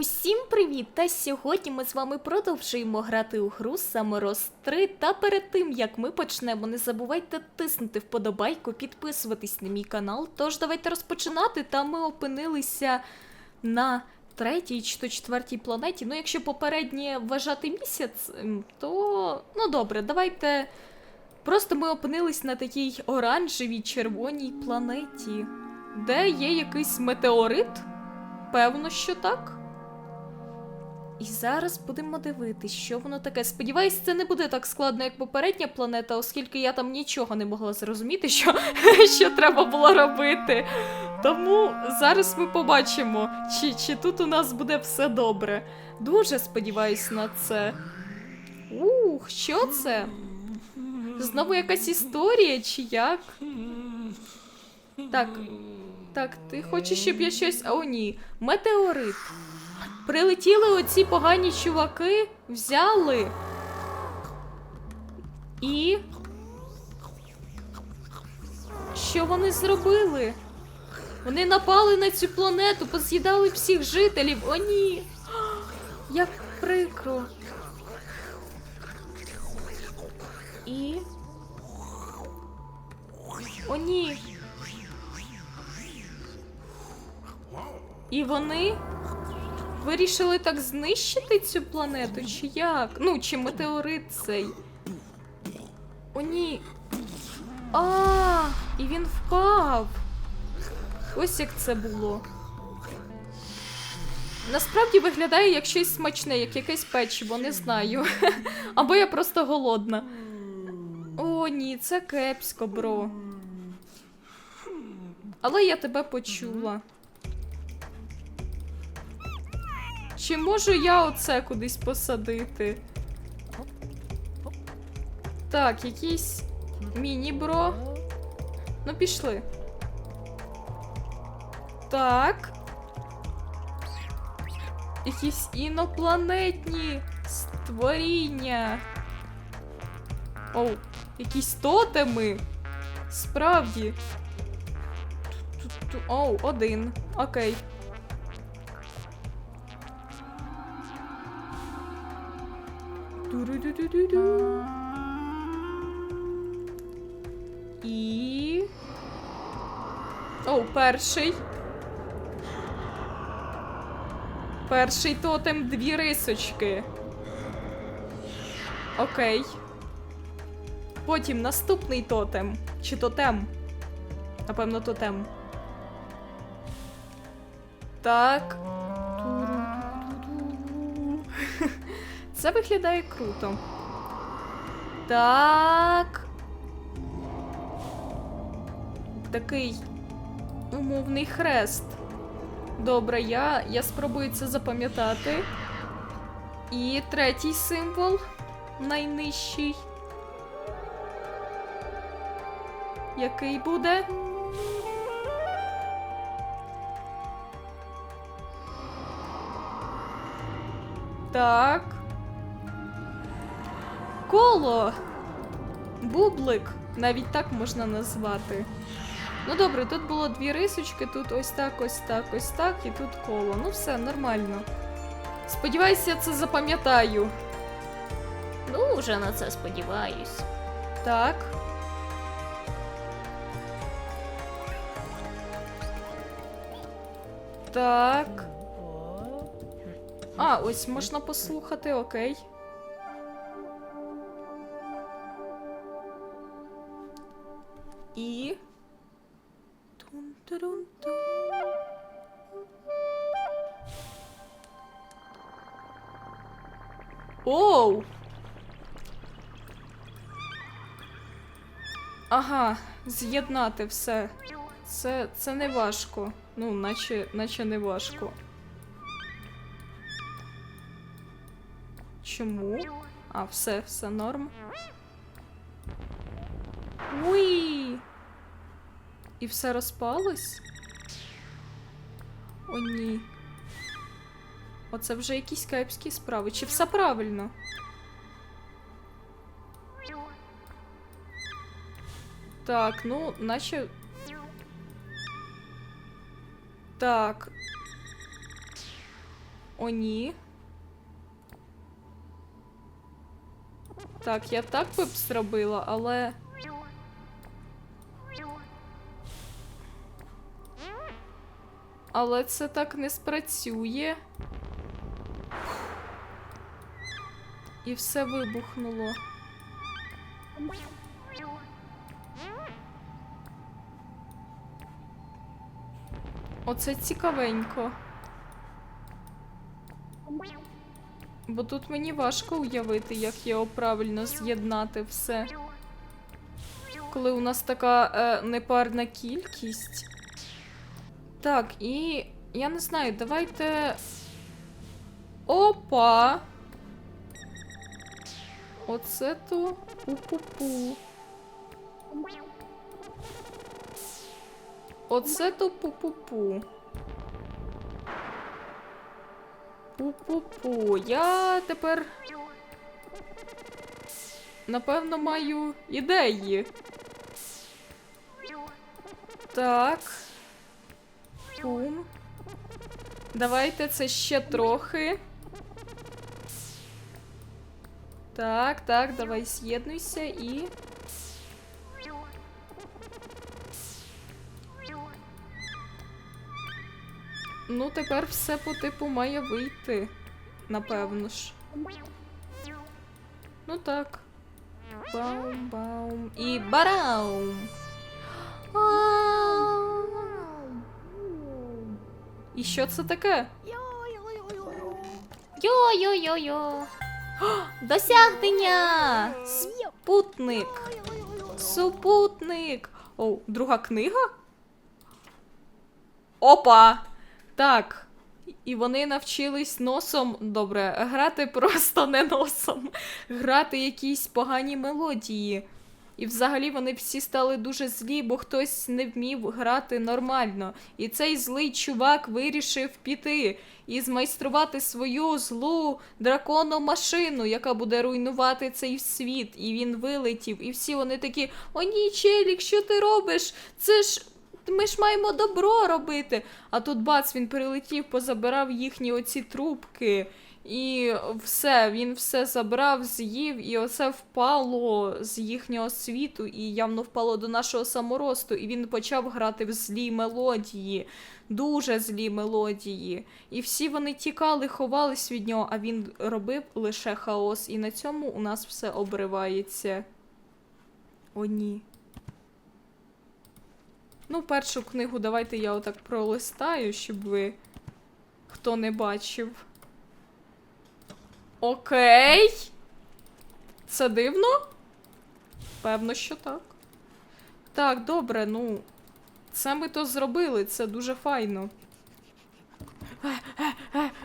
Усім привіт! Та сьогодні ми з вами продовжуємо грати у гру Самороз 3. Та перед тим як ми почнемо, не забувайте тиснути вподобайку, підписуватись на мій канал. Тож давайте розпочинати. Та ми опинилися на третій чи то четвертій планеті. Ну, якщо попереднє вважати місяць, то ну добре, давайте. Просто ми опинились на такій оранжевій червоній планеті, де є якийсь метеорит. Певно, що так. І зараз будемо дивитись, що воно таке. Сподіваюсь, це не буде так складно, як попередня планета, оскільки я там нічого не могла зрозуміти, що, що треба було робити. Тому зараз ми побачимо, чи, чи тут у нас буде все добре. Дуже сподіваюсь на це. Ух, що це? Знову якась історія, чи як? Так, так, ти хочеш, щоб я щось. О, ні. Метеорит. Прилетіли оці погані чуваки, взяли. І. Що вони зробили? Вони напали на цю планету, поз'їдали всіх жителів. О, ні. Як прикро. І. О, ні. І вони вирішили так знищити цю планету, чи як? Ну, чи метеорит цей. О, ні. А, і він впав. Ось як це було. Насправді виглядає як щось смачне, як якесь печиво, не знаю. Або я просто голодна. О, ні, це кепсько, бро. Але я тебе почула. Чи можу я оце кудись посадити? Так, якийсь міні-бро. Ну, пішли. Так. Якісь інопланетні створіння. Оу, якісь тотеми. Справді. Оу, один. Окей. Ту-ру-ду-ду-ду-ду. І. О, перший. Перший тотем дві рисочки. Окей. Потім наступний тотем. Чи тотем? Напевно, тотем. Так. Це виглядає круто. Так. Такий умовний хрест. Добре, я, я спробую це запам'ятати. І третій символ найнижчий. Який буде? Так. Коло. Бублик. Навіть так можна назвати. Ну добре, тут було дві рисочки, тут ось так, ось так, ось так, і тут коло. Ну все, нормально. Сподіваюся, я це запам'ятаю. Дуже на це сподіваюсь. Так. Так. А, ось можна послухати, окей. Ага, з'єднати все. Це, це не важко. Ну, наче, наче не важко. Чому? А, все, все норм. Уй! І все розпалось? О, ні. Оце вже якісь кепські справи. Чи все правильно? Так, ну, наче. Так. О, ні. Так, я так би б зробила, але. Але це так не спрацює. І все вибухнуло. Оце цікавенько. Бо тут мені важко уявити, як його правильно з'єднати все. Коли у нас така е, непарна кількість. Так, і я не знаю, давайте. Опа! Оце то пу-пу-пу. Оце то пу-пу-пу. Пу-пу-пу. Я тепер. Напевно, маю ідеї. Так. Пум. Давайте це ще трохи. Так, так, давай з'єднуйся і. Ну, тепер все по типу має вийти. Напевно ж. Ну так. Баум-баум. І бараум. І що це таке? Йо-йо-йо-йо. Досягнення! Спутник! Супутник! О, друга книга? Опа! Так. І вони навчились носом, добре, грати просто не носом, грати якісь погані мелодії. І взагалі вони всі стали дуже злі, бо хтось не вмів грати нормально. І цей злий чувак вирішив піти і змайструвати свою злу дракону машину, яка буде руйнувати цей світ. І він вилетів. І всі вони такі: О, ні, Челік, що ти робиш? Це ж. Ми ж маємо добро робити. А тут бац, він прилетів, позабирав їхні оці трубки. І все, він все забрав, з'їв, і оце впало з їхнього світу, і явно впало до нашого саморосту. І він почав грати в злі мелодії, дуже злі мелодії. І всі вони тікали, ховались від нього, а він робив лише хаос. І на цьому у нас все обривається. О, ні. Ну, першу книгу давайте я отак пролистаю, щоб ви хто не бачив. Окей. Це дивно? Певно, що так. Так, добре, ну. Це ми то зробили, це дуже файно.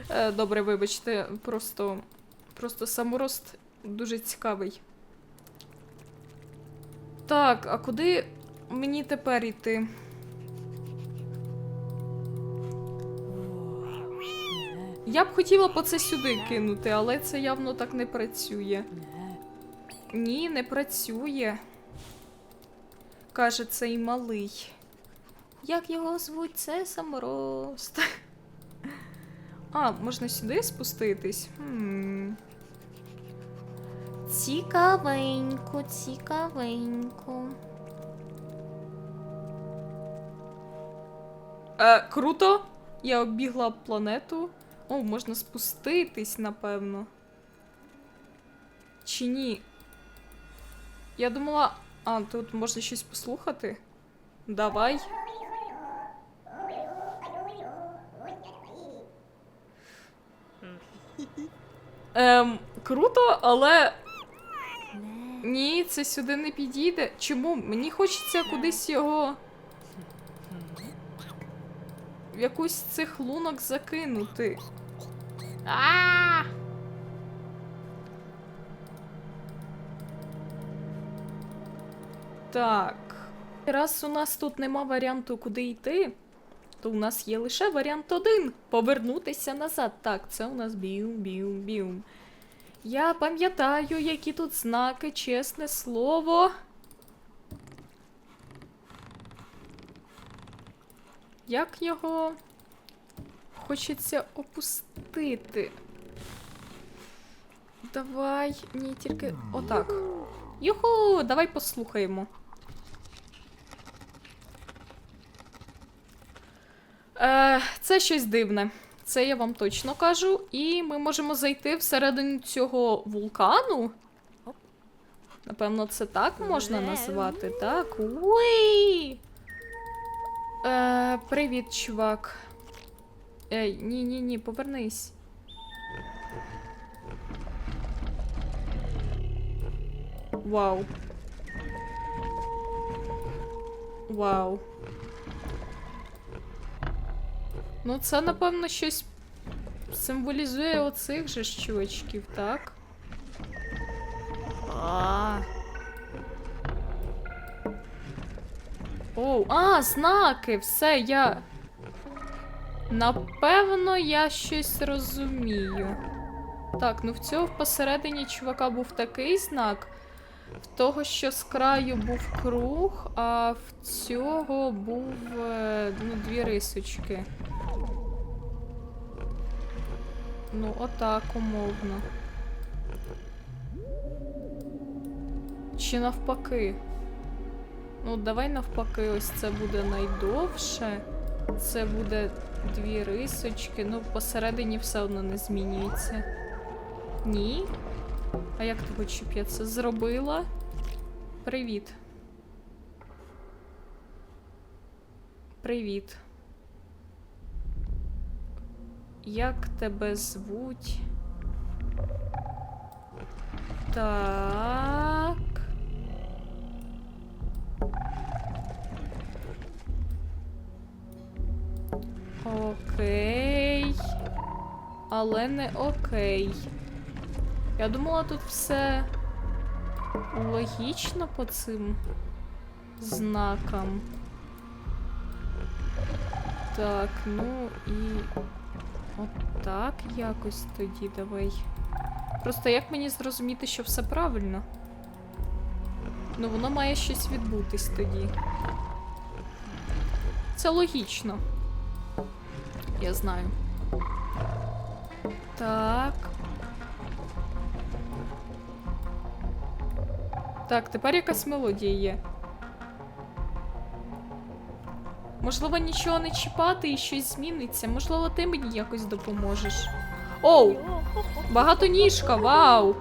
Е, Добре, вибачте, просто. Просто саморост дуже цікавий. Так, а куди мені тепер йти? Я б хотіла по це сюди кинути, але це явно так не працює. Ні, не працює. Каже цей малий. Як його звуть? Це саморост. А, можна сюди спуститись? Хм. Цікавенько, цікавенько. Е, круто. Я оббігла планету. О, можна спуститись, напевно. Чи ні? Я думала. А, тут можна щось послухати. Давай. Ем, круто, але. Ні, це сюди не підійде. Чому? Мені хочеться кудись його. В якусь з цих лунок закинути. А! Так. Раз у нас тут нема варіанту, куди йти, то у нас є лише варіант один повернутися назад. Так, це у нас біум-біум-біум. Я пам'ятаю, які тут знаки, чесне слово. Як його? хочеться опустити. Давай, ні, тільки отак. Юху, давай послухаємо. Е, це щось дивне. Це я вам точно кажу. І ми можемо зайти всередину цього вулкану. Напевно, це так можна назвати, так? Уй! Е, привіт, чувак. Ей, ні, ні, ні, повернись. Вау. Вау. Ну, це, напевно, щось символізує оцих же ж чувачків, так? А. Оу, а, знаки! Все, я. Напевно, я щось розумію. Так, ну в цього посередині чувака був такий знак. В того, що з краю був круг, а в цього був е, ну, дві рисочки. Ну, отак умовно. Чи навпаки? Ну, давай навпаки, ось це буде найдовше. Це буде дві рисочки. Ну, посередині все одно не змінюється. Ні? А як ти хочеш, щоб я це зробила? Привіт. Привіт. Як тебе звуть? Так. Але не окей. Я думала, тут все логічно по цим знакам. Так, ну і отак якось тоді давай. Просто як мені зрозуміти, що все правильно? Ну, воно має щось відбутись тоді. Це логічно. Я знаю. Так. Так, тепер якась мелодія є. Можливо, нічого не чіпати і щось зміниться. Можливо, ти мені якось допоможеш. Оу! Багатоніжка, вау!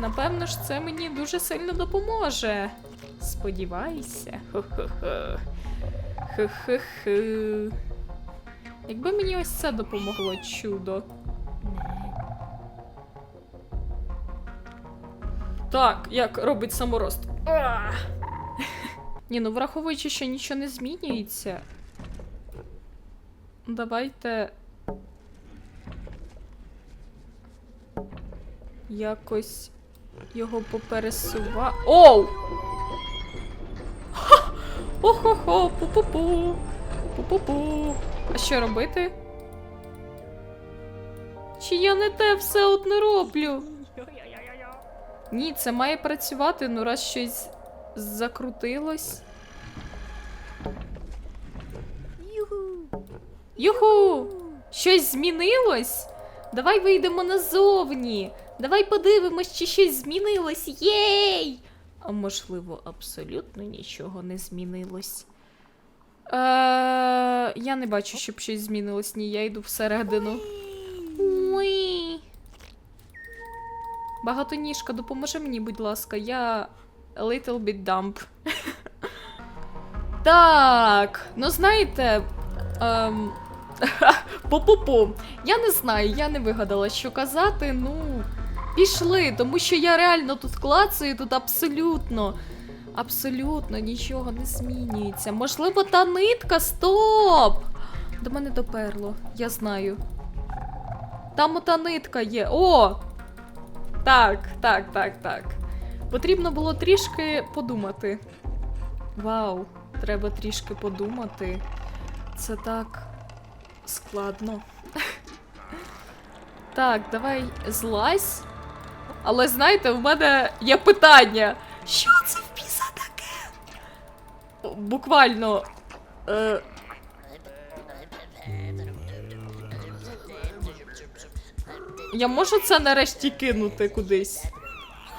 Напевно ж, це мені дуже сильно допоможе. Сподівайся. Хо-хо-хо. Хе-хе-хе. Якби мені ось це допомогло чудо. Так, як робить саморост. Ні, ну враховуючи, що нічого не змінюється. Давайте. Якось його попересува. Оу! О-хо-хо, пу-пу-пу. Пу-пу-пу. А що робити? Чи я не те все одне роблю? Ні, це має працювати, ну раз щось закрутилось. Юху! Щось змінилось? Давай вийдемо назовні. Давай подивимось, чи щось змінилось. Єй! А можливо, абсолютно нічого не змінилось. Е, я не бачу, щоб щось змінилось. Ні, я йду всередину. Уй. Багатоніжка, допоможи мені, будь ласка, я a little bit dumb. так, ну знаєте. Ем... Пу-пу-пу. Я не знаю, я не вигадала, що казати. Ну, пішли, тому що я реально тут клацаю, тут абсолютно. Абсолютно нічого не змінюється. Можливо, та нитка, стоп! До мене доперло, я знаю. Там ота нитка є. О! Так, так, так, так. Потрібно було трішки подумати. Вау, треба трішки подумати. Це так складно. Так, давай злазь. Але знаєте, в мене є питання. Що це в біса таке? буквально. Е... Я можу це нарешті кинути кудись?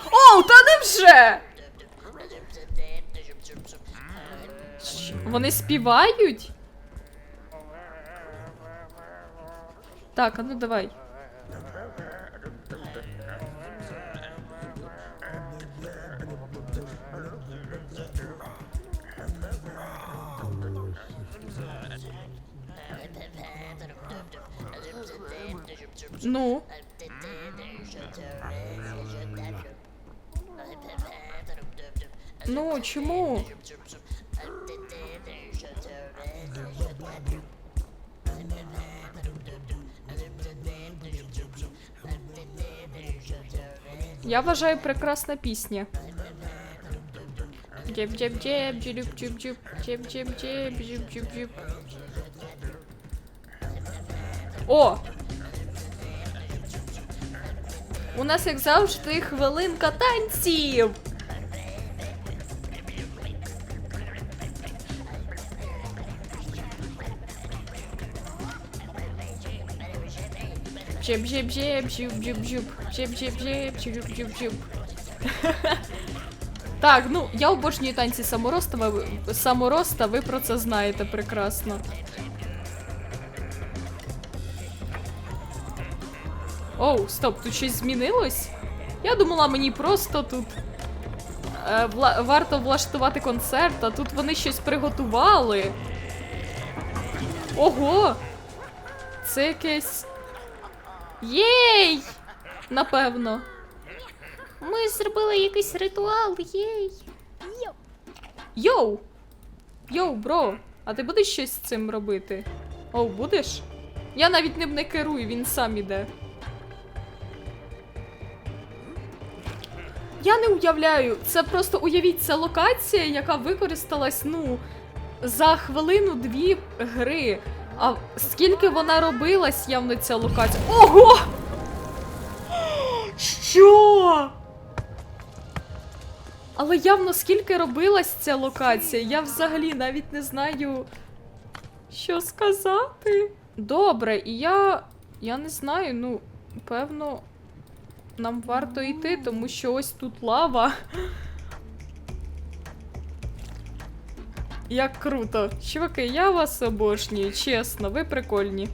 Оу, та невже! Вони співають? Так, а ну давай. Ну. Ну, чому? Я вважаю прекрасна пісня. джеб джеб джеб джелюб джеб джеб джеб джеб джеб джеб джеб джеб О! У нас, як завжди, хвилинка танців. Джеб джеб джеб джеб джеб джеб джеб джеб джеб джеб джеб джеб Так, ну я обожнюю танці самороста, самороста, ви про це знаєте прекрасно. Оу, стоп, тут щось змінилось? Я думала, мені просто тут е, вла- варто влаштувати концерт, а тут вони щось приготували. Ого! Це якесь. Єй! Напевно. Ми зробили якийсь ритуал, єй. Йоу! Йоу, бро, а ти будеш щось з цим робити? Оу, будеш? Я навіть ним не керую, він сам іде. Я не уявляю, це просто уявіть, це локація, яка використалась, ну, за хвилину-дві гри. А скільки вона робилась, явно ця локація. Ого! Що? Але явно скільки робилась ця локація, я взагалі навіть не знаю, що сказати. Добре, і я. Я не знаю, ну, певно, нам варто йти, тому що ось тут лава. Як круто. Чуваки, я вас обожнюю, чесно, ви прикольні.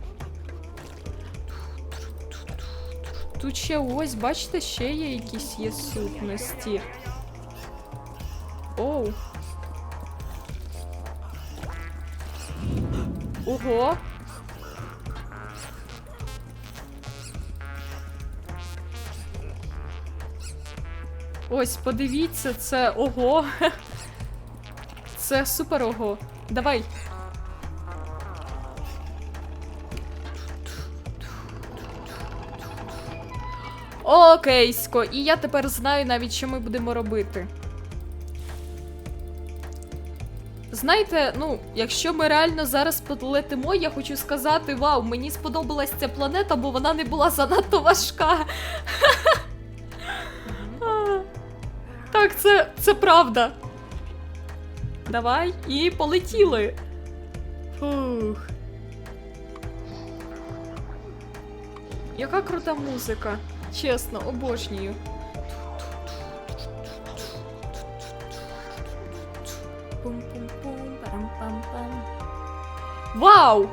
Тут ще ось, бачите, ще є якісь є сутності. Оу. Ого. Ось, подивіться, це ого. Це супер ого. Давай. Окейсько, і я тепер знаю навіть, що ми будемо робити. Знаєте, ну, якщо ми реально зараз полетимо, я хочу сказати: вау, мені сподобалась ця планета, бо вона не була занадто важка. Так, це, це правда. Давай і полетіли. Фух. Яка крута музика. Чесно, обожнюю. Вау!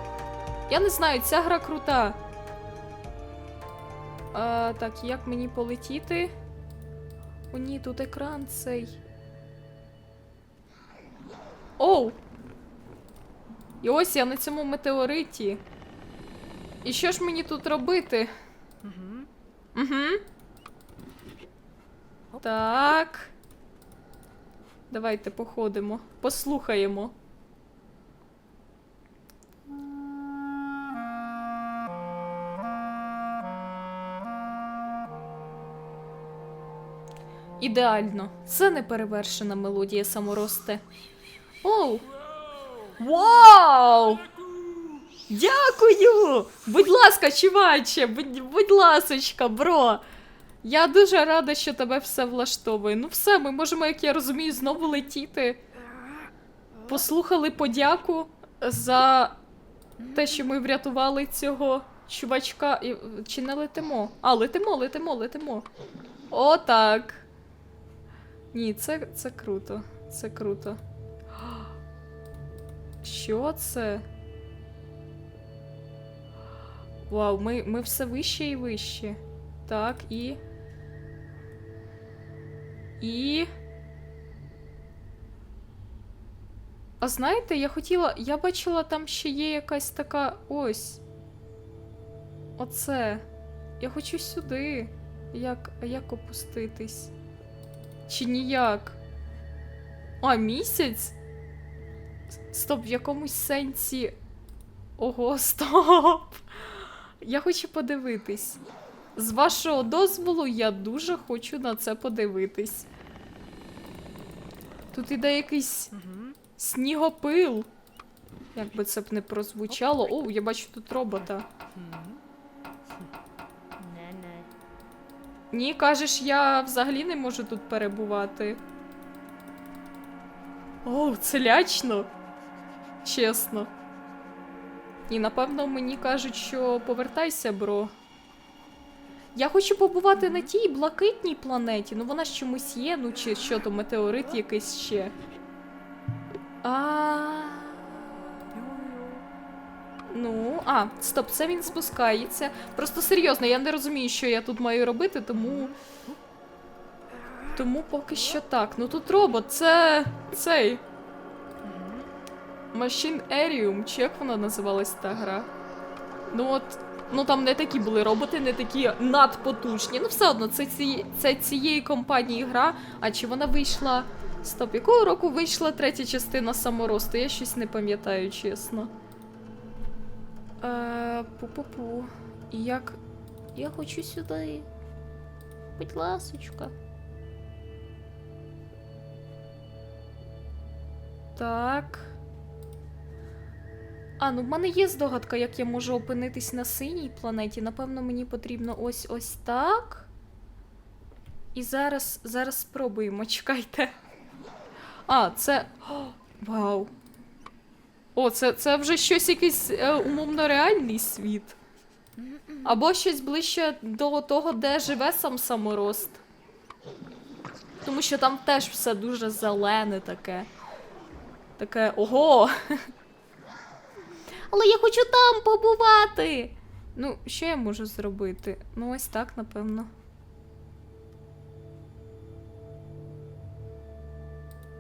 Я не знаю, ця гра крута. А, так, як мені полетіти? О, ні, тут екран цей. Оу! І ось я на цьому метеориті. І що ж мені тут робити? Угу. Так. Давайте походимо, послухаємо. Ідеально. Це неперевершена мелодія саморосте. Оу! Вау! Дякую! Будь ласка, чуваче, будь, будь ласочка, бро. Я дуже рада, що тебе все влаштовує. Ну все, ми можемо, як я розумію, знову летіти. послухали подяку за те, що ми врятували цього чувачка. Чи не летимо? А, летимо, летимо, летимо. О, так. Ні, це, це круто. Це круто. Що це? Вау, ми, ми все вище і вище. Так, і. І. А знаєте, я хотіла. Я бачила, там ще є якась така. Ось. Оце. Я хочу сюди. Як. Як опуститись? Чи ніяк? А, місяць? Стоп, в якомусь сенсі. Ого, стоп! Я хочу подивитись. З вашого дозволу, я дуже хочу на це подивитись. Тут іде якийсь снігопил. Як би це б не прозвучало. О, я бачу тут робота. Ні, кажеш, я взагалі не можу тут перебувати. О, це лячно. Чесно. І напевно мені кажуть, що повертайся, бро. Я хочу побувати на тій блакитній планеті. Ну вона ж чомусь є, ну чи що то метеорит якийсь ще. А. Ну, а, стоп, це він спускається. Просто серйозно, я не розумію, що я тут маю робити, тому. Тому поки що так. Ну тут робот, це. цей. Machine Arium, чи як вона називалась та гра? Ну от. Ну там не такі були роботи, не такі надпотужні. Ну все одно, це, ці, це цієї компанії гра. А чи вона вийшла. Стоп, якого року вийшла третя частина саморосту? Я щось не пам'ятаю, чесно. Пу-пу-пу. І як. Я хочу сюди. Будь ласочка. Так. А, ну в мене є здогадка, як я можу опинитись на синій планеті. Напевно, мені потрібно ось ось так. І зараз, зараз спробуємо, чекайте. А, це. О, вау. О, це, це вже щось якийсь е, умовно реальний світ. Або щось ближче до того, де живе сам саморост. Тому що там теж все дуже зелене таке. Таке ого. Але я хочу там побувати. Ну, що я можу зробити? Ну, ось так, напевно.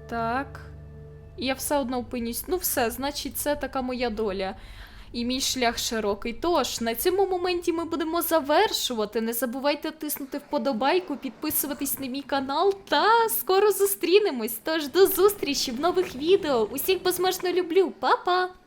Так. І я все одно опинюсь. Ну, все, значить, це така моя доля. І мій шлях широкий. Тож, на цьому моменті ми будемо завершувати. Не забувайте тиснути вподобайку, підписуватись на мій канал та скоро зустрінемось. Тож до зустрічі в нових відео. Усіх безмежно люблю. Па-па!